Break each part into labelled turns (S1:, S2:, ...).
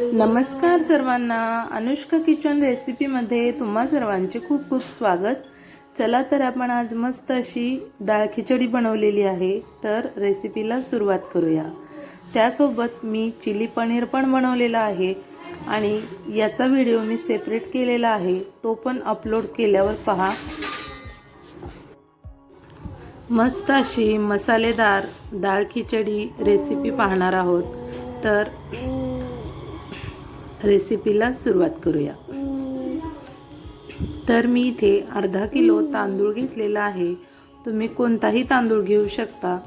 S1: नमस्कार सर्वांना. अनुष्का किचन रेसिपीमध्ये तुम्हा सर्वांचे खूप खूप स्वागत. चला तर आपण आज मस्त अशी डाळ खिचडी बनवलेली आहे. तर रेसिपीला सुरुवात करूया. त्यासोबत मी चिली पनीर पण बनवलेला आहे आणि याचा व्हिडिओ मी सेपरेट केलेला आहे. तो पण अपलोड केल्यावर पहा. मस्त अशी मसालेदार डाळ खिचडी रेसिपी पाहणार आहोत. तर रेसिपीला सुरुवात करूया. तर मी इथे अर्धा किलो तांदूळ घेतलेला आहे. तुम्ही कोणताही तांदूळ घेऊ शकता.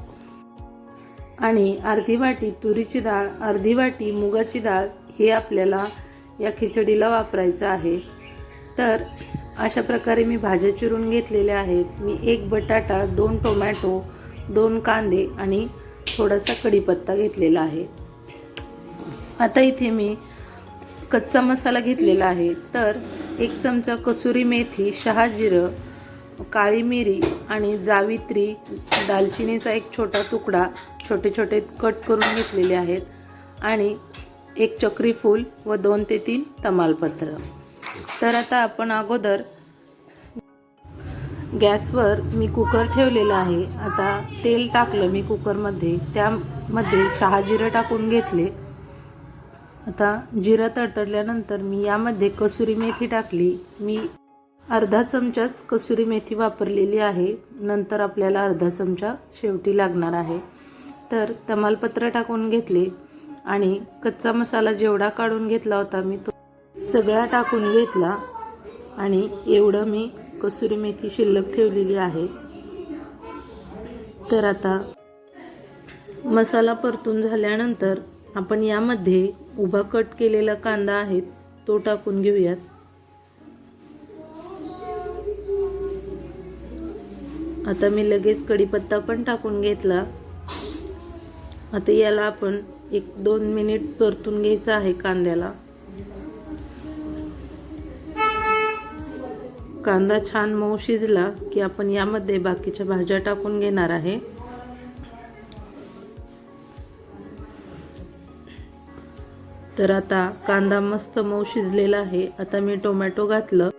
S1: आणि अर्धी वाटी तुरीची डाळ अर्धी वाटी मुगाची डाळ हे आपल्याला या खिचडीला वापरायचं आहे. तर अशा प्रकारे मी भाज्या चिरून घेतलेल्या आहेत. मी एक बटाटा दोन टोमॅटो दोन कांदे आणि थोडासा कढीपत्ता घेतलेला आहे. आता इथे मी कच्चा मसाला घेतलेला आहे. तर एक चमचा कसुरी मेथी शहा जिरं काळी मिरी आणि जावित्री दालचिनीचा एक छोटा तुकडा छोटे छोटे कट करून घेतलेले आहेत. आणि एक चक्री फूल व दोन ते तीन तमालपत्र. तर आता आपण अगोदर गॅसवर मी कुकर ठेवलेला आहे. आता तेल टाकलं मी कुकरमध्ये. त्यामध्ये शहा जिरं टाकून घेतले. आता जिरं तडतडल्यानंतर मी यामध्ये कसुरी मेथी टाकली. मी अर्धा चमचाच कसुरी मेथी वापरलेली आहे. नंतर आपल्याला अर्धा चमचा शेवटी लागणार आहे. तर तमालपत्र टाकून घेतले आणि कच्चा मसाला जेवढा काढून घेतला होता मी तो सगळा टाकून घेतला आणि एवढं मी कसुरी मेथी शिल्लक ठेवलेली आहे. तर आता मसाला परतून झाल्यानंतर आपण यामध्ये उभा कट केलेला कांदा आहे तो टाकून घेऊयात. आता मी लगेच कढीपत्ता पण टाकून घेतला. आता याला आपण एक दोन मिनिट परतून घ्यायचं आहे कांद्याला. कांदा छान मऊ शिजला की आपण यामध्ये बाकीच्या भाज्या टाकून घेणार आहे. तर आता कांदा मस्त मऊ शिजलेला आहे. आता मी टोमॅटो घातलं.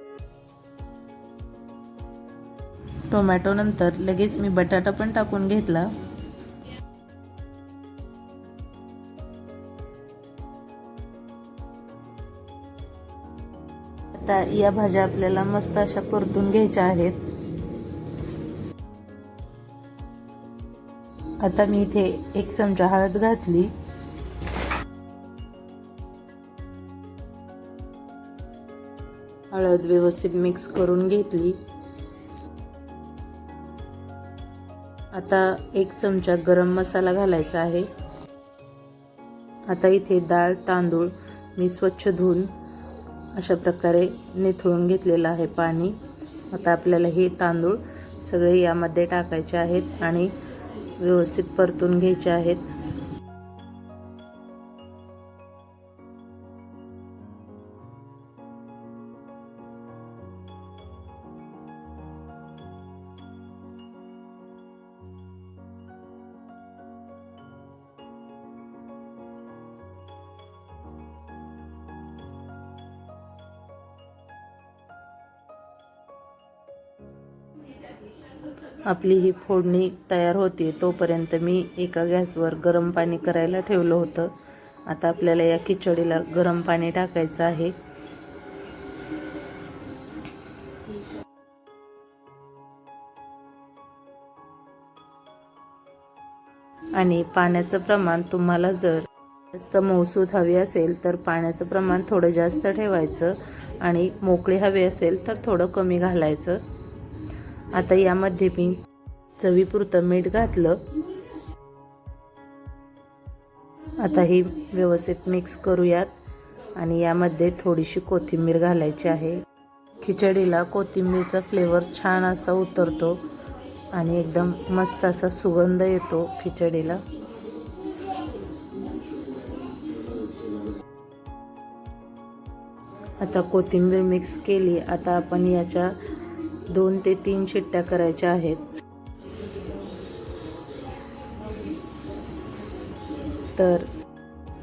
S1: टोमॅटो नंतर लगेच मी बटाटा पण टाकून घेतला. आता या भाज्या आपल्याला मस्त अशा परतून घ्यायच्या आहेत. आता मी इथे एक चमचा हळद घातली. हळद व्यवस्थित मिक्स करून घेतली. आता एक चमचा गरम मसाला घालायचा आहे. आता इथे डाळ तांदूळ मी स्वच्छ धुवून अशा प्रकारे निथळून घेतलेलं आहे पाणी. आता आपल्याला हे तांदूळ सगळे यामध्ये टाकायचे आहेत आणि व्यवस्थित परतून घ्यायचे आहेत. आपली ही फोडणी तयार होती तोपर्यंत मी एका गॅसवर गरम पाणी करायला ठेवलं होतं. आता आपल्याला या खिचडीला गरम पाणी टाकायचं आहे. आणि पाण्याचं प्रमाण तुम्हाला जर जास्त मौसूद हवी असेल तर पाण्याचं प्रमाण थोडं जास्त ठेवायचं आणि मोकळी हवी असेल तर थोडं कमी घालायचं. आता यामध्ये मी चवीपुरतं मीठ घातलं. आता ही व्यवस्थित मिक्स करूयात. आणि यामध्ये थोडीशी कोथिंबीर घालायची आहे. खिचडीला कोथिंबीरचा फ्लेवर छान असा उतरतो आणि एकदम मस्त असा सुगंध येतो खिचडीला. आता कोथिंबीर मिक्स केली. आता आपण याच्या दोन ते तीन शिट्ट्या करायच्या आहेत. तर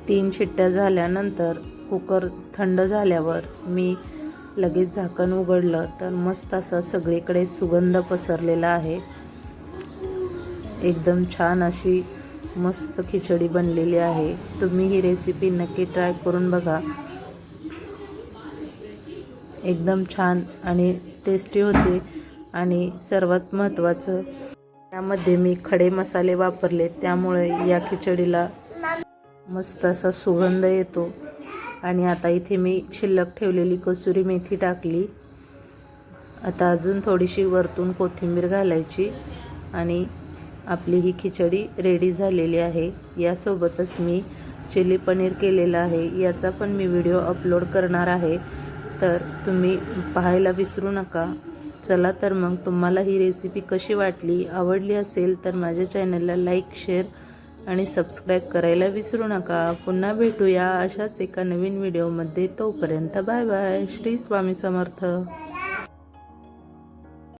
S1: तीन शिट्ट्या झाल्यानंतर कुकर थंड झाल्यावर मी लगेच झाकण उघडलं तर मस्त असा सगळीकडे सुगंध पसरलेला आहे. एकदम छान अशी मस्त खिचडी बनलेली आहे. तुम्ही ही रेसिपी नक्की ट्राय करून बघा. एकदम छान आणि टेस्टी होते आणि सर्वात महत्त्वाचं त्यामध्ये मी खडे मसाले वापरले. त्यामुळे या खिचडीला मस्त असा सुगंध येतो. आणि आता इथे मी शिल्लक ठेवलेली कसुरी मेथी टाकली. आता अजून थोडीशी वरतून कोथिंबीर घालायची आणि आपली ही खिचडी रेडी झालेली आहे. यासोबतच मी चिली पनीर केलेलं आहे. याचा पण मी व्हिडिओ अपलोड करणार आहे. तर तुम्ही पाहायला विसरू नका. चला तर मग तुम्हाला ही रेसिपी कशी वाटली आवडली असेल तर माझ्या चॅनलला लाईक शेअर आणि सबस्क्राईब करायला विसरू नका. पुन्हा भेटूया अशाच एका नवीन व्हिडिओमध्ये तोपर्यंत बाय बाय श्री स्वामी समर्थ.